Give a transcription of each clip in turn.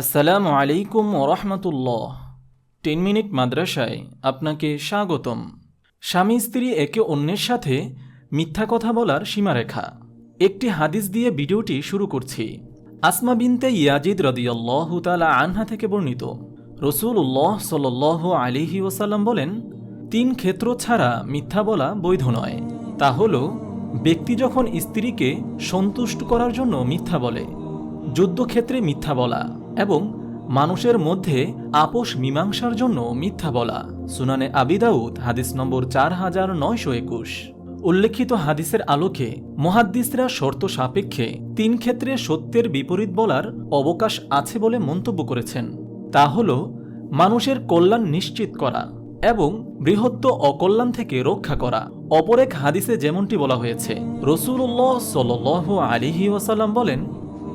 আসসালামু আলাইকুম ওরহমতুল্লাহ টেন মিনিট মাদ্রাসায় আপনাকে স্বাগতম। স্বামী স্ত্রী একে অন্যের সাথে মিথ্যা কথা বলার সীমারেখা। একটি হাদিস দিয়ে ভিডিওটি শুরু করছি। আসমা বিনতে ইয়াজিদ রদিয়াল্লাহ তালা আনহা থেকে বর্ণিত। রসুল রসুল্লাহ সাল আলিহি ওসাল্লাম বলেন, তিন ক্ষেত্র ছাড়া মিথ্যা বলা বৈধ নয়। তা হল, ব্যক্তি যখন স্ত্রীকে সন্তুষ্ট করার জন্য মিথ্যা বলে, যুদ্ধক্ষেত্রে মিথ্যা বলা। এবং মানুষের মধ্যে আপোষ মীমাংসার জন্য মিথ্যা বলা। সুনানে আবিদাউদ হাদিস নম্বর চার হাজার নয়শো একুশ। উল্লেখিত হাদিসের আলোকে মহাদ্দিসরা শর্ত সাপেক্ষে তিন ক্ষেত্রে সত্যের বিপরীত বলার অবকাশ আছে বলে মন্তব্য করেছেন। তা হল মানুষের কল্যাণ নিশ্চিত করা এবং বৃহত্ত অকল্যাণ থেকে রক্ষা করা। অপর এক হাদিসে যেমনটি বলা হয়েছে রসুল্লাহ সাল আলিহি ওয়াসাল্লাম বলেন,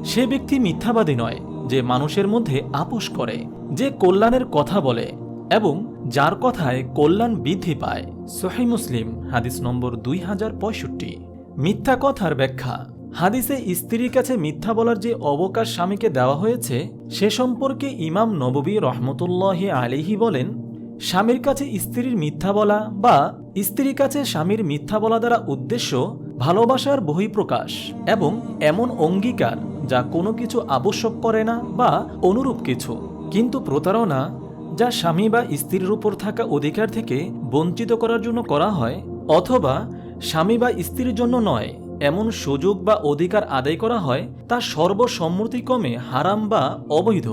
সে ব্যক্তি মিথ্যাবাদী নয় যে মানুষের মধ্যে আপোষ করে, যে কল্যাণের কথা বলে এবং যার কথায় কল্যাণ বৃদ্ধি পায়। সহি মুসলিম, হাদিস নম্বর দুই হাজার পঁয়ষট্টি। মিথ্যা কথার ব্যাখ্যা। হাদিসে স্ত্রীর কাছে মিথ্যা বলার যে অবকাশ স্বামীকে দেওয়া হয়েছে, সে সম্পর্কে ইমাম নববী রহমতুল্লাহ আলিহি বলেন, স্বামীর কাছে স্ত্রীর মিথ্যা বলা বা স্ত্রীর কাছে স্বামীর মিথ্যা বলা দ্বারা উদ্দেশ্য ভালোবাসার বহিঃপ্রকাশ এবং এমন অঙ্গীকার যা কোনো কিছু আবশ্যক করে না বা অনুরূপ কিছু। কিন্তু প্রতারণা, যা স্বামী বা স্ত্রীর উপর থাকা অধিকার থেকে বঞ্চিত করার জন্য করা হয়, অথবা স্বামী বা স্ত্রীর জন্য নয়, এমন সুযোগ বা অধিকার আদায় করা হয়, তা সর্বসম্মতিক্রমে হারাম বা অবৈধ।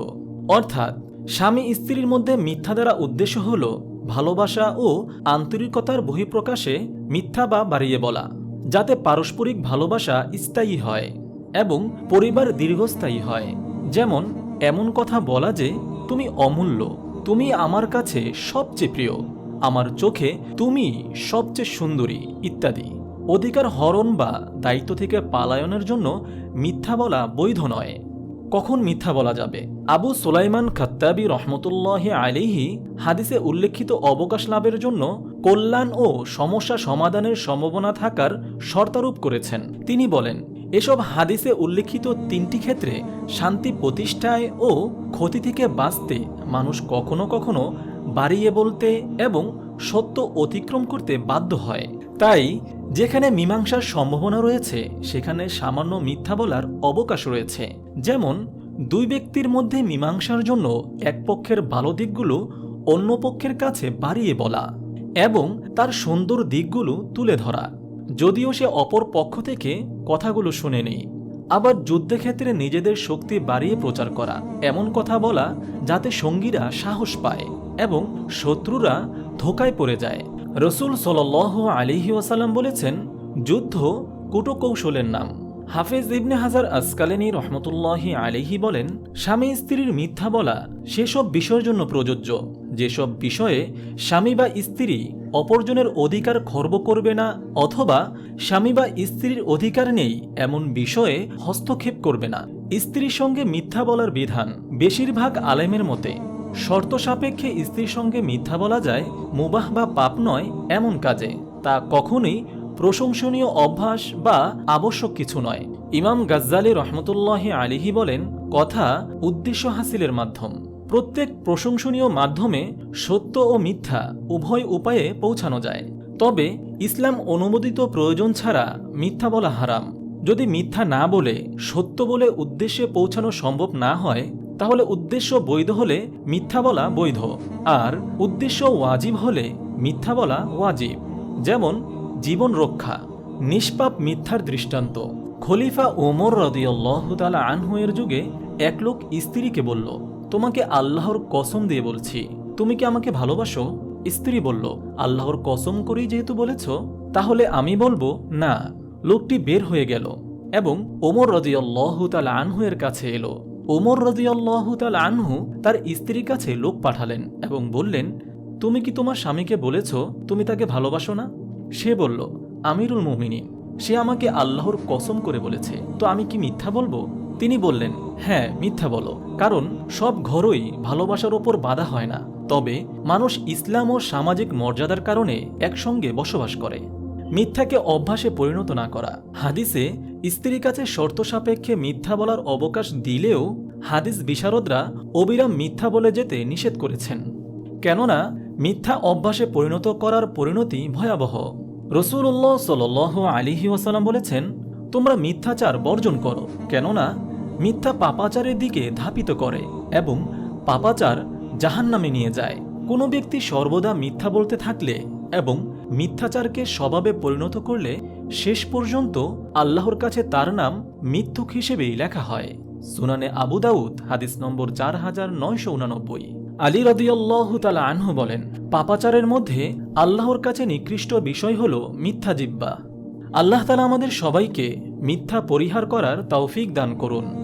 অর্থাৎ, স্বামী স্ত্রীর মধ্যে মিথ্যা দ্বারা উদ্দেশ্য হল ভালোবাসা ও আন্তরিকতার বহিঃপ্রকাশে মিথ্যা বা বাড়িয়ে বলা, যাতে পারস্পরিক ভালোবাসা স্থায়ী হয়। এবং পরিবার দীর্ঘস্থায়ী হয়। যেমন, এমন কথা বলা যে, তুমি অমূল্য, তুমি আমার কাছে সবচেয়ে প্রিয়, আমার চোখে তুমি সবচেয়ে সুন্দরী, ইত্যাদি। অধিকার হরণ বা দায়িত্ব থেকে পালায়নের জন্য মিথ্যা বলা বৈধ নয়। কখন মিথ্যা বলা যাবে? আবু সুলাইমান খাত্তাবি রহমতুল্লাহ আলিহি হাদিসে উল্লেখিত অবকাশ লাভের জন্য কল্যাণ ও সমস্যা সমাধানের সম্ভাবনা থাকার শর্তারোপ করেছেন। তিনি বলেন এসব হাদিসে উল্লেখিত তিনটি ক্ষেত্রে শান্তি প্রতিষ্ঠায় ও ক্ষতি থেকে বাঁচতে মানুষ কখনো কখনো বাড়িয়ে বলতে এবং সত্য অতিক্রম করতে বাধ্য হয়। তাই, যেখানে মীমাংসার সম্ভাবনা রয়েছে, সেখানে সামান্য মিথ্যা বলার অবকাশ রয়েছে। যেমন, দুই ব্যক্তির মধ্যে মীমাংসার জন্য এক পক্ষের ভালো দিকগুলো অন্য পক্ষের কাছে বাড়িয়ে বলা এবং তার সুন্দর দিকগুলো তুলে ধরা। যদিও সে অপর পক্ষ থেকে কথাগুলো শুনে নেই আবার যুদ্ধক্ষেত্রে নিজেদের শক্তি বাড়িয়ে প্রচার করা, এমন কথা বলা যাতে সঙ্গীরা সাহস পায় এবং শত্রুরা ধোকায় পড়ে যায়। রসুল সাল আলিহি ওয়াসাল্লাম বলেছেন, যুদ্ধ কুটকৌশলের নাম। হাফেজ ইবনে হাজার আসকালেনী রহমতুল্লাহি আলিহি বলেন, স্বামী স্ত্রীর মিথ্যা বলা সেসব বিষয়ের জন্য প্রযোজ্য। যেসব বিষয়ে স্বামী বা স্ত্রী অপরজনের অধিকার খর্ব করবে না অথবা স্বামী বা স্ত্রীর অধিকার নেই এমন বিষয়ে হস্তক্ষেপ করবে না। স্ত্রীর সঙ্গে মিথ্যা বলার বিধান বেশিরভাগ আলেমের মতে। শর্ত সাপেক্ষে স্ত্রীর সঙ্গে মিথ্যা বলা যায় মুবাহ বা পাপ নয় এমন কাজে। তা কখনোই প্রশংসনীয় অভ্যাস বা আবশ্যক কিছু নয়। ইমাম গাজ্জালি রহমতুল্লাহ আলিহি বলেন, কথা উদ্দেশ্য হাসিলের মাধ্যম। প্রত্যেক প্রশংসনীয় মাধ্যমে সত্য ও মিথ্যা উভয় উপায়ে পৌঁছানো যায়। তবে ইসলাম অনুমোদিত প্রয়োজন ছাড়া মিথ্যা বলা হারাম। যদি মিথ্যা না বলে সত্য বলে উদ্দেশ্যে পৌঁছানো সম্ভব না হয়, তাহলে উদ্দেশ্য বৈধ হলে মিথ্যা বলা বৈধ। আর উদ্দেশ্য ওয়াজিব হলে মিথ্যা বলা ওয়াজিব। যেমন, জীবন রক্ষা, নিষ্পাপ মিথ্যার দৃষ্টান্ত। খলিফা ওমর রদিয়াল্লাহ তালা আনহুয়ের যুগে এক লোক স্ত্রীকে বলল তোমাকে আল্লাহর কসম দিয়ে বলছি। তুমি কি আমাকে ভালোবাসো? স্ত্রী বলল, আল্লাহর কসম করেই যেহেতু বলেছ, তাহলে আমি বলব, না। লোকটি বের হয়ে গেল এবং ওমর রদিয়াল্লাহ তালা আনহুয়ের কাছে এলো। ওমর রদিয়াল্লাহ তাল আনহু তার স্ত্রীর কাছে লোক পাঠালেন এবং বললেন, তুমি কি তোমার স্বামীকে বলেছ, তুমি তাকে ভালোবাসো না? সে বলল, আমিরুল মুমিনিন। সে আমাকে আল্লাহর কসম করে বলেছে। তো আমি কি মিথ্যা বলব? তিনি বললেন হ্যাঁ মিথ্যা বলো, কারণ সব ঘরই ভালোবাসার ওপর বাধা হয় না। তবে মানুষ ইসলাম ও সামাজিক মর্যাদার কারণে একসঙ্গে বসবাস করে। মিথ্যাকে অভ্যাসে পরিণত না করা। হাদিসে স্ত্রীর কাছে শর্ত সাপেক্ষে মিথ্যা বলার অবকাশ দিলেও হাদিস বিশারদরা অবিরাম মিথ্যা বলে যেতে নিষেধ করেছেন। কেননা, মিথ্যা অভ্যাসে পরিণত করার পরিণতি ভয়াবহ। রসুল্লাহ সাল আলিহি ওয়াসাল্লাম বলেছেন, তোমরা মিথ্যাচার বর্জন করো। কেননা মিথ্যা পাপাচারের দিকে ধাপিত করে এবং পাপাচার জাহান্নামে নিয়ে যায়। কোনো ব্যক্তি সর্বদা মিথ্যা বলতে থাকলে এবং মিথ্যাচারকে স্বভাবে পরিণত করলে শেষ পর্যন্ত আল্লাহর কাছে তার নাম মিথ্যুক হিসেবেই লেখা হয়। সুনানে আবু দাউদ, হাদিস নম্বর চার হাজার নয়শো উনানব্বই। আলী রদিয়াল্লাহ তালা আনহু বলেন, পাপাচারের মধ্যে আল্লাহর কাছে নিকৃষ্ট বিষয় হল মিথ্যা জিব্বা। আল্লাহ তালা আমাদের সবাইকে মিথ্যা পরিহার করার তৌফিক দান করুন।